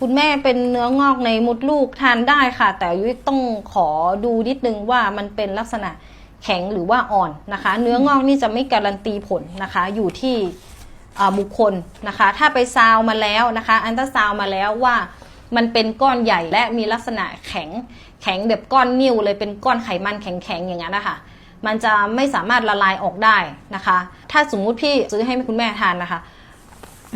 คุณแม่เป็นเนื้องอกในมดลูกทานได้ค่ะ แต่ยุ้ยต้องขอดูนิดนึงว่ามันเป็นลักษณะแข็งหรือว่าอ่อนนะคะ เนื้องอกนี่จะไม่การันตีผลนะคะ อยู่ที่บุคคลนะคะ ถ้าไปซาวมาแล้วนะคะ อันตราซาวมาแล้วว่ามันเป็นก้อนใหญ่และมีลักษณะแข็งแข็งแบบก้อนนิ่วเลยเป็นก้อนไขมันแข็งๆอย่างนั้นนะคะมันจะไม่สามารถละลายออกได้นะคะ ถ้าสมมุติพี่ซื้อให้คุณแม่ทานนะคะ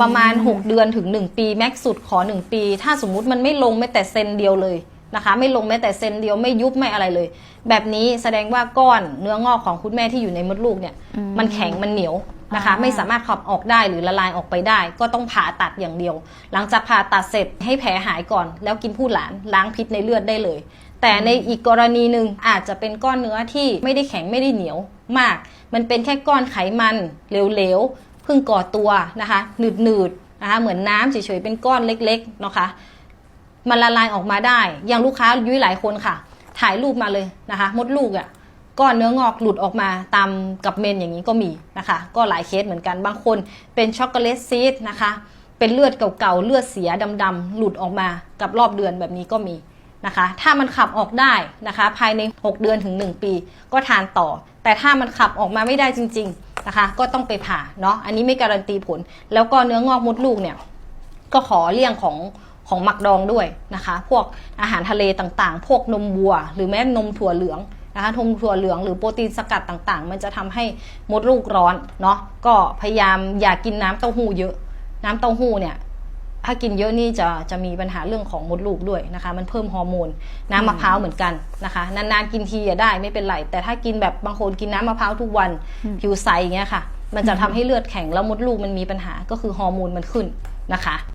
ประมาณ 6 เดือนถึง 1 ปีแม็กซ์สุดขอ 1 ปี ถ้าสมมุติมันไม่ลงแม้แต่เซนเดียวเลยนะคะ ไม่ลงแม้แต่เซนเดียวไม่ยุบไม่อะไรเลย แบบนี้แสดงว่าก้อนเนื้องอกของคุณแม่ที่อยู่ในมดลูกเนี่ยอืมมันแข็งมันเหนียวนะคะอ่าไม่สามารถขับออกได้หรือละลายออกไปได้ ก็ต้องผ่าตัดอย่างเดียว หลังจากผ่าตัดเสร็จให้แผลหายก่อน แล้วกินผู้หลานล้างพิษในเลือดได้เลย แต่ในอีกกรณีหนึ่งอาจจะเป็นก้อนเนื้อที่ไม่ได้แข็งไม่ได้เหนียวมาก มันเป็นแค่ก้อนไขมันเหลวๆ เพิ่งก่อตัวนะคะหนืดๆนะคะเหมือนน้ำเฉยๆเป็นก้อนเล็กๆนะคะมันละลายออกมาได้อย่างลูกค้ายุ้ยหลายคนค่ะ ถ่ายรูปมาเลยนะคะ มดลูกอะ่ะก้อนเนื้องอกหลุดออกมาตามกับเมนอย่างนี้ก็มีนะคะ ก็หลายเคสเหมือนกันบางคนเป็นช็อกโกแลตซีดนะคะ เป็นเลือดเก่าๆเลือดเสียดำๆหลุดออกมากับรอบเดือนแบบนี้ก็มีนะคะ ถ้ามันขับออกได้นะคะ ภายใน 6 เดือนถึง 1 ปี ก็ทานต่อ แต่ถ้ามันขับออกมาไม่ได้จริง ๆ นะคะ ก็ต้องไปผ่าเนาะอันนี้ไม่การันตีผล แล้วก็เนื้องอกมดลูกเนี่ยก็ขอเลี่ยงของของหมักดองด้วยนะคะ พวกอาหารทะเลต่างๆ พวกนมวัว หรือแม้นมถั่วเหลืองนะคะนมถั่วเหลืองหรือโปรตีนสกัดต่างๆ มันจะทำให้มดลูกร้อนเนาะก็พยายามอย่ากกินน้ำเต้าหู้เยอะ น้ำเต้าหู้เนี่ย ถ้ากินเยอะนี่จะจะมีปัญหาเรื่องของมดลูกด้วยนะคะ มันเพิ่มฮอร์โมน น้ำมะพร้าวเหมือนกันนะคะ นานๆกินทีอะได้ไม่เป็นไร แต่ถ้ากินแบบบางคนกินน้ำมะพร้าวทุกวันผิวใสอย่างเงี้ยค่ะ มันจะทำให้เลือดแข็งแล้วมดลูกมันมีปัญหาก็คือฮอร์โมนมันขึ้นนะคะ